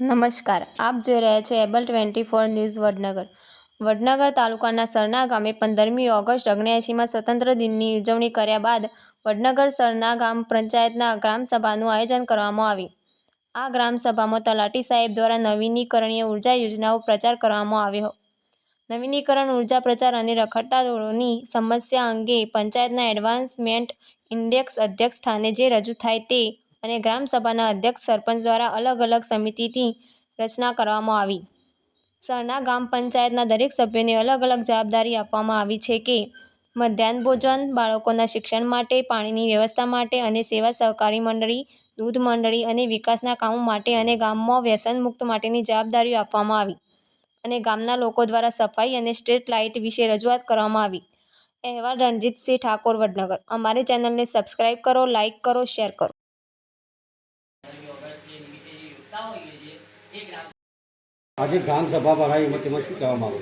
નમસ્કાર, આપ જોઈ રહ્યા છો able twenty four news Vadnagar. Vadnagar તાલુકાના સરના ગામે પંદરમી ઓગસ્ટ ઓગણ્યાએંસીમાં સ્વતંત્ર દિનની ઉજવણી કર્યા બાદ વડનગર સરના ગામ પંચાયતના ગ્રામસભાનું આયોજન કરવામાં આવ્યું. આ ગ્રામસભામાં તલાટી સાહેબ દ્વારા નવીનીકરણીય ઊર્જા યોજનાઓ પ્રચાર કરવામાં આવ્યો. નવીનીકરણ, ઊર્જા પ્રચાર અને રખડતા રોડની સમસ્યા અંગે પંચાયતના એડવાન્સમેન્ટ ઇન્ડેક્સ અધ્યક્ષ સ્થાને જે રજૂ થાય તે અને ગ્રામસભાના અધ્યક્ષ સરપંચ દ્વારા અલગ અલગ સમિતિની રચના કરવામાં આવી. સરના ગ્રામ પંચાયતના દરેક સભ્યોને અલગ અલગ જવાબદારી આપવામાં આવી છે કે મધ્યાહન ભોજન, બાળકોના શિક્ષણ માટે, પાણીની વ્યવસ્થા માટે અને સેવા સહકારી મંડળી, દૂધ મંડળી અને વિકાસના કામો માટે અને ગામમાં વ્યસન મુક્ત માટેની જવાબદારીઓ આપવામાં આવી અને ગામના લોકો દ્વારા સફાઈ અને સ્ટ્રીટ લાઇટ વિશે રજૂઆત કરવામાં આવી. અહેવાલ રણજીતસિંહ ઠાકોર, વડનગર. અમારી ચેનલને સબસ્ક્રાઇબ કરો, લાઇક કરો, શેર કરો. આજે ગ્રામ સભા ભરાઈ એમાં તેમાં શું કહેવા માંગો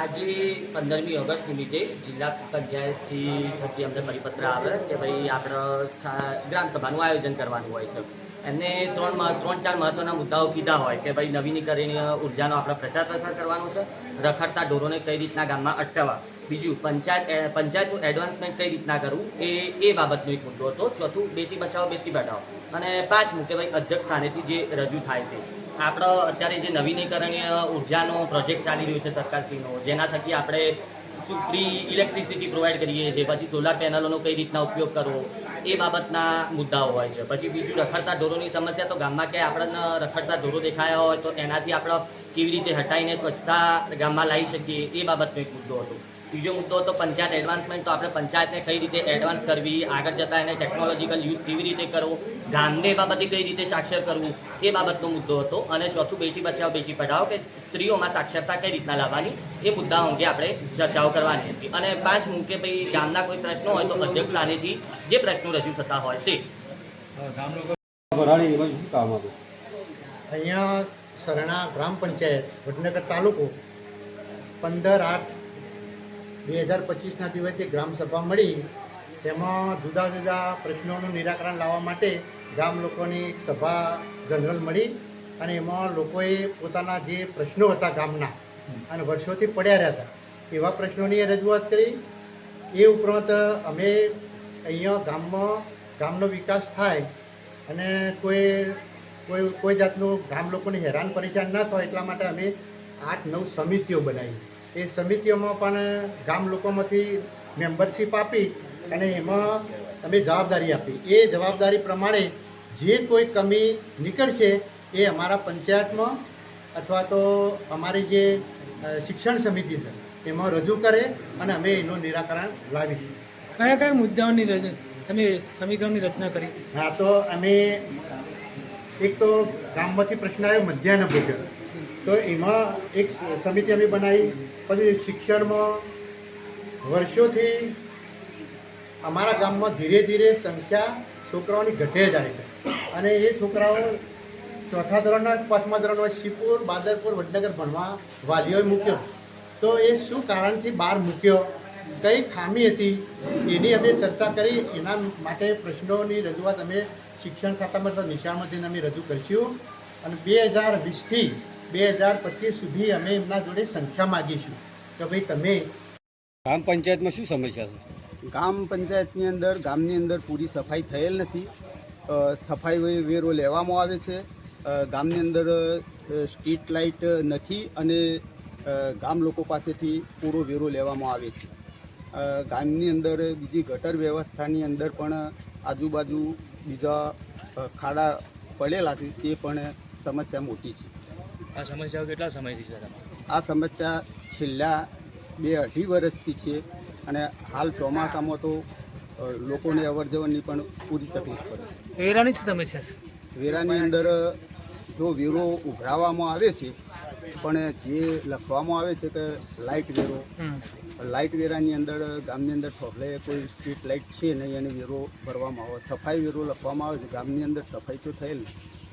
આજે પંદરમી ઓગસ્ટ નિમિત્તે જિલ્લા પંચાયતથી થકી અમને પરિપત્ર આવે કે ભાઈ આપણે ગ્રામસભાનું આયોજન કરવાનું હોય છે. એમને ત્રણ ત્રણ ચાર મહત્ત્વના મુદ્દાઓ કીધા હોય કે ભાઈ નવીનીકરણીય ઉર્જાનો આપણે પ્રચાર પ્રસાર કરવાનો છે, રખડતા ઢોરોને કઈ રીતના ગામમાં અટકાવવા. બીજું, પંચાયત પંચાયતનું એડવાન્સમેન્ટ કઈ રીતના કરવું એ એ બાબતનો એક મુદ્દો હતો. ચોથું, બેટી બચાવો બેટી બચાવો અને પાંચમું કે ભાઈ અધ્યક્ષ સ્થાનેથી જે રજૂ થાય છે. આપણો અત્યારે જે નવીનીકરણીય ઉર્જાનો પ્રોજેક્ટ ચાલી રહ્યો છે સરકારશ્રીનો જેના થકી આપણે શું ફ્રી ઇલેક્ટ્રિસિટી પ્રોવાઈડ કરીએ છીએ, પછી સોલાર પેનલોનો કઈ રીતના ઉપયોગ કરવો, એ બાબતના મુદ્દાઓ હોય છે. પછી બીજું રખડતા ઢોરોની સમસ્યા તો ગામમાં ક્યાંય આપણને રખડતા ઢોરો દેખાયા હોય તો એનાથી આપણે કેવી રીતે હટાવીને સ્વચ્છતા ગામમાં લાવી શકીએ, એ બાબતનો એક મુદ્દો હતો. બીજો મુદ્દો હતો પંચાયત એડવાન્સમેન્ટ તો આપણે પંચાયતને કઈ રીતે એડવાન્સ કરવી આગળ જતાં એને ટેકનોલોજીકલ યુઝ કેવી રીતે કરવો ગામને બાબતે કઈ રીતે સાક્ષર કરવું એ બાબતનો મુદ્દો હતો. અને ચોથું બેટી બચાવો બેટી પઢાઓ કે સ્ત્રીઓમાં સાક્ષરતા કઈ રીતના લાવવાની એ મુદ્દાઓ અંગે આપણે ચર્ચાઓ કરવાની હતી. અને પાંચ મુકે ભાઈ ગામના કોઈ પ્રશ્નો હોય તો અધ્યક્ષ સ્થાનેથી જે પ્રશ્નો રજૂ થતા હોય તે? અહીંયા સરણા ગ્રામ પંચાયત વડનગર તાલુકો પંદર આઠ બે હજાર પચીસના દિવસે ગ્રામસભા મળી. તેમાં જુદા જુદા પ્રશ્નોનું નિરાકરણ લાવવા માટે ગામ લોકોની એક સભા જનરલ મળી અને એમાં લોકોએ પોતાના જે પ્રશ્નો હતા ગામના અને વર્ષોથી પડ્યા રહ્યા હતા. એવા પ્રશ્નોની રજૂઆત કરી. એ ઉપરાંત અમે અહીંયા ગામમાં, ગામનો વિકાસ થાય અને કોઈ કોઈ કોઈ જાતનું ગામ લોકોને હેરાન પરેશાન ન થાય એટલા માટે અમે આઠ નવ સમિતિઓ બનાવી. એ સમિતિઓમાં પણ ગામ લોકોમાંથી મેમ્બરશીપ આપી અને એમાં અમે જવાબદારી આપી. એ જવાબદારી પ્રમાણે જે કોઈ કમી નીકળશે એ અમારા પંચાયતમાં અથવા તો અમારી જે શિક્ષણ સમિતિ છે એમાં રજૂ કરે અને અમે એનું નિરાકરણ લાવીશું. કયા કયા મુદ્દાઓની રચ- તમે સમીકરણની રચના કરી? હા તો અમે એક તો ગામમાંથી પ્રશ્ન આવ્યો મધ્યાહન ભોજન. તો એમાં એક સમિતિ અમે બનાવી. પછી શિક્ષણમાં વર્ષોથી અમારા ગામમાં ધીરે ધીરે સંખ્યા છોકરાઓની ઘટે જાય છે. અને એ છોકરાઓ ચોથા ધોરણના પાંચમા ધોરણમાં શિપુર, બાદરપુર, વડનગર ભણવા વાલીઓએ મૂક્યો. તો એ શું કારણથી બહાર મૂક્યો? કઈ ખામી હતી? એની અમે ચર્ચા કરી. એના માટે પ્રશ્નોની રજૂઆત અમે શિક્ષણ ખાતામાં નિશાળમાં જઈને અમે રજૂ કરીશું. અને બે હજાર વીસથી બે હજાર પચીસ સુધી અમે એમના જોડે સંખ્યા માગીશું. કે ભાઈ તમે ગ્રામ પંચાયતમાં શું સમસ્યા છે? ગ્રામ પંચાયતની અંદર ગામની અંદર પૂરી સફાઈ થયેલ નથી. સફાઈ વે- વેરો લેવામાં આવે છે. ગામની અંદર સ્ટ્રીટ લાઇટ નથી અને ગામ લોકો પાસેથી પૂરો વેરો લેવામાં આવે છે. ગામની અંદર બીજી ગટર વ્યવસ્થાની અંદર પણ આજુબાજુ બીજા ખાડા પડેલા છે તે પણ સમસ્યા મોટી છે. આ સમસ્યાઓ કેટલા સમયથી છે? આ સમસ્યા છેલ્લા બે અઢી વર્ષથી છે અને હાલ ચોમાસામાં તો લોકોને અવર જવરની પણ પૂરી તકલીફ પડે છે. વેરાની શું સમસ્યા છે? વેરાની અંદર જો વેરો ઉઘરાવવામાં આવે છે પણ જે લખવામાં આવે છે કે લાઇટ વેરો લાઇટ વેરાની અંદર ગામની અંદર ઠોકલે કોઈ સ્ટ્રીટ લાઇટ છે નહીં એને વેરો ભરવામાં આવે સફાઈ વેરો લખવામાં આવે છે ગામની અંદર સફાઈ તો થયેલ નથી